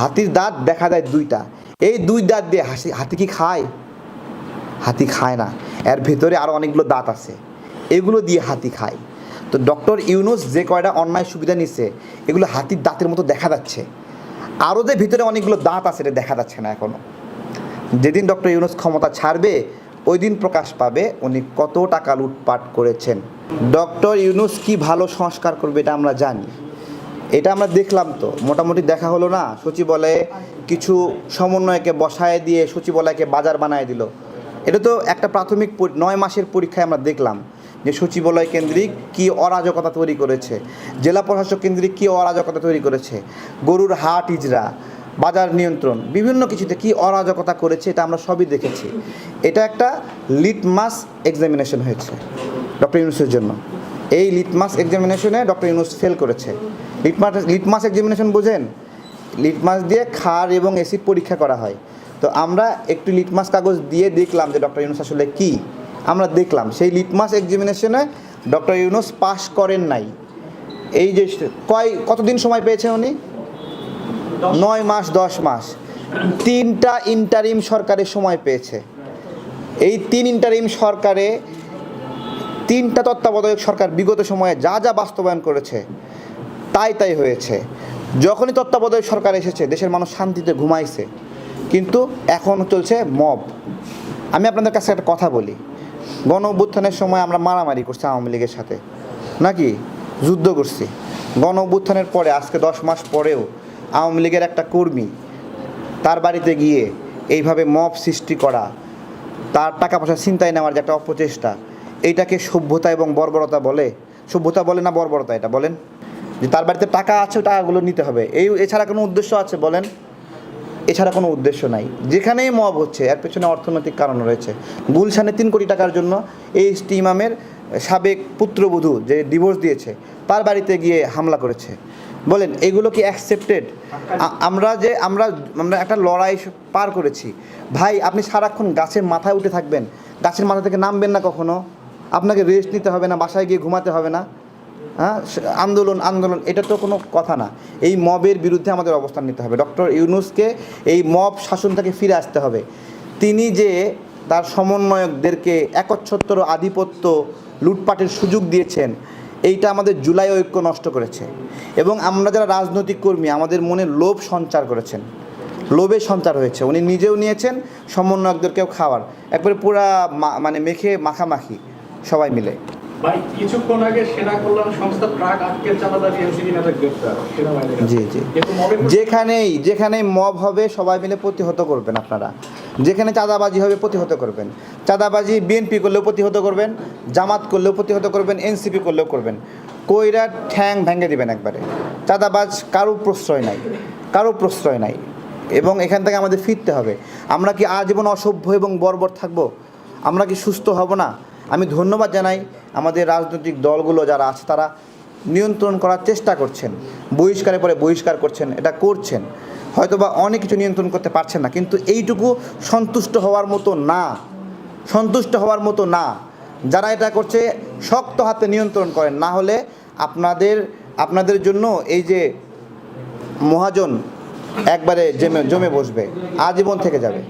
হাতির দাঁত দেখা যায় দুইটা। এই দুই দাঁত দিয়ে হাসি হাতি কি খায়? হাতি খায় না। এর ভেতরে আরও অনেকগুলো দাঁত আছে। এগুলো দিয়ে হাতি খায়। তো ডক্টর ইউনুস যে কয়টা অন্যায় সুবিধা নিচ্ছে এগুলো হাতির দাঁতের মতো দেখা যাচ্ছে। আরও যে ভিতরে অনেকগুলো দাঁত আছে, এটা দেখা যাচ্ছে না এখনও যেদিন ডক্টর ইউনুস ক্ষমতা ছাড়বে, ওই দিন প্রকাশ পাবে উনি কত টাকা লুটপাট করেছেন। ডক্টর ইউনুস কি ভালো সংস্কার করবে, এটা আমরা জানি। এটা আমরা দেখলাম তো। মোটামুটি দেখা হলো না। সচিবালয়ে কিছু সমন্বয়কে বসায় দিয়ে সচিবালয়কে বাজার বানায় দিল। এটা তো একটা প্রাথমিক নয় মাসের পরীক্ষায় আমরা দেখলাম যে সচিবালয় কেন্দ্রিক কি অরাজকতা তৈরি করেছে, জেলা প্রশাসক কেন্দ্রিক কি অরাজকতা তৈরি করেছে, গরুর হাট ইজরা, বাজার নিয়ন্ত্রণ, বিভিন্ন কিছুতে কি অরাজকতা করেছে এটা আমরা সবই দেখেছি। এটা একটা লিটমাস এক্সামিনেশন হয়েছে ডক্টর ইউনুসের জন্য। এই লিটমাস এক্সামিনেশনে ডক্টর ইউনুস ফেল করেছে। লিটমাস লিটমাস এক্সামিনেশন বোঝেন? লিটমাস দিয়ে খার এবং এসিড পরীক্ষা করা হয়। তো আমরা একটু লিটমাস কাগজ দিয়ে দেখলাম যে ডক্টর ইউনুস আসলে কী। আমরা দেখলাম, সেই লিটমাস এক্সামিনেশনে ডক্টর ইউনুস পাস করেন নাই। এই যে কয়, কতদিন সময় পেয়েছেন উনি? নয় মাস, দশ মাস। তিনটা ইন্টারিম সরকারের সময় পেয়েছে। এই তিন ইন্টারিম সরকারে তিনটা তত্ত্বাবধায়ক সরকার বিগত সময়ে যা যা বাস্তবায়ন করেছে তাই তাই হয়েছে। যখনই তত্ত্বাবধায়ক সরকার এসেছে, দেশের মানুষ শান্তিতে ঘুমাইছে, কিন্তু এখন চলছে মব। আমি আপনাদের কাছে একটা কথা বলি। গণ অভ্যুত্থানের সময় আমরা মারামারি করছি আওয়ামী লীগের সাথে। নাকি? যুদ্ধ করছি। গণ অভ্যুত্থানের পরে, আজকে দশ মাস পরেও আওয়ামী লীগের একটা কর্মী তার বাড়িতে গিয়ে এইভাবে মব সৃষ্টি করা, তার টাকা পয়সা ছিনতাই নেওয়ার যে একটা অপচেষ্টা এইটাকে সভ্যতা এবং বর্বরতা বলে? সভ্যতা বলে না বর্বরতা এটা? বলেন। যে তার বাড়িতে টাকা আছে, টাকাগুলো নিতে হবে। এই এছাড়া কোনো উদ্দেশ্য আছে বলেন? এছাড়া কোনো উদ্দেশ্য নাই। যেখানেই মব হচ্ছে, এর পেছনে অর্থনৈতিক কারণ রয়েছে। গুলশানে তিন কোটি টাকার জন্য এই ইমামের সাবেক পুত্রবধূ যে ডিভোর্স দিয়েছে, তার বাড়িতে গিয়ে হামলা করেছে। বলেন, এগুলো কি অ্যাকসেপ্টেড আমরা যে, আমরা আমরা একটা লড়াই পার করেছি। ভাই, আপনি সারাক্ষণ গাছের মাথায় উঠে থাকবেন। গাছের মাথা থেকে নামবেন না কখনো। আপনাকে রেস্ট নিতে হবে না, বাসায় গিয়ে ঘুমাতে হবে না। আন্দোলন আন্দোলন, এটা তো কোনো কথা না। এই মবের বিরুদ্ধে আমাদের অবস্থান নিতে হবে। ডক্টর ইউনুসকে এই মব শাসন থেকে ফিরে আসতে হবে। তিনি যে তার সমন্বয়কদেরকে একচ্ছত্র আধিপত্য লুটপাটের সুযোগ দিয়েছেন, এইটা আমাদের জুলাই ঐক্য নষ্ট করেছে। এবং আমরা যারা রাজনৈতিক কর্মী, আমাদের মনে লোভ সঞ্চার করেছেন। লোভে সঞ্চার হয়েছে। উনি নিজেও নিয়েছেন, সমন্বয়কদেরকেও খাওয়ার। একবারে পুরা মানে মেখে মাখামাখি সবাই মিলে। ভাই কিছুক্ষণ আগে সেনা কল্যাণ সংস্থা ট্রাক আটকে চালাদারি এনসিপি নেতা গ্রেপ্তার জি জি। যেখানেই যেখানেই মব হবে সবাই মিলে প্রতিহত করবেন আপনারা। যেখানে চাঁদাবাজি হবে প্রতিহত করবেন। চাঁদাবাজি বিএনপি করলেও প্রতিহত করবেন জামাত করলেও প্রতিহত করবেন এনসিপি করলেও করবেন। কইরা ঠ্যাং ভেঙে দিবেন একবারে। চাঁদাবাজ কারও প্রশ্রয় নাই কারও প্রশ্রয় নাই। এবং এখান থেকে আমাদের ফিরতে হবে। আমরা কি আজীবন অসভ্য এবং বর্বর থাকব? আমরা কি সুস্থ হব না? আমি ধন্যবাদ জানাই আমাদের রাজনৈতিক দলগুলো যারা আছে তারা নিয়ন্ত্রণ করার চেষ্টা করছেন, বহিষ্কারের পরে বহিষ্কার করছেন, এটা করছেন। হয়তোবা অনেক কিছু নিয়ন্ত্রণ করতে পারছেন না, কিন্তু এইটুকু সন্তুষ্ট হওয়ার মতো না, সন্তুষ্ট হওয়ার মতো না। যারা এটা করছে, শক্ত হাতে নিয়ন্ত্রণ করেন, না হলে আপনাদের আপনাদের জন্য এই যে মহাজন একবারে জমে জমে বসবে, আজীবন থেকে যাবে।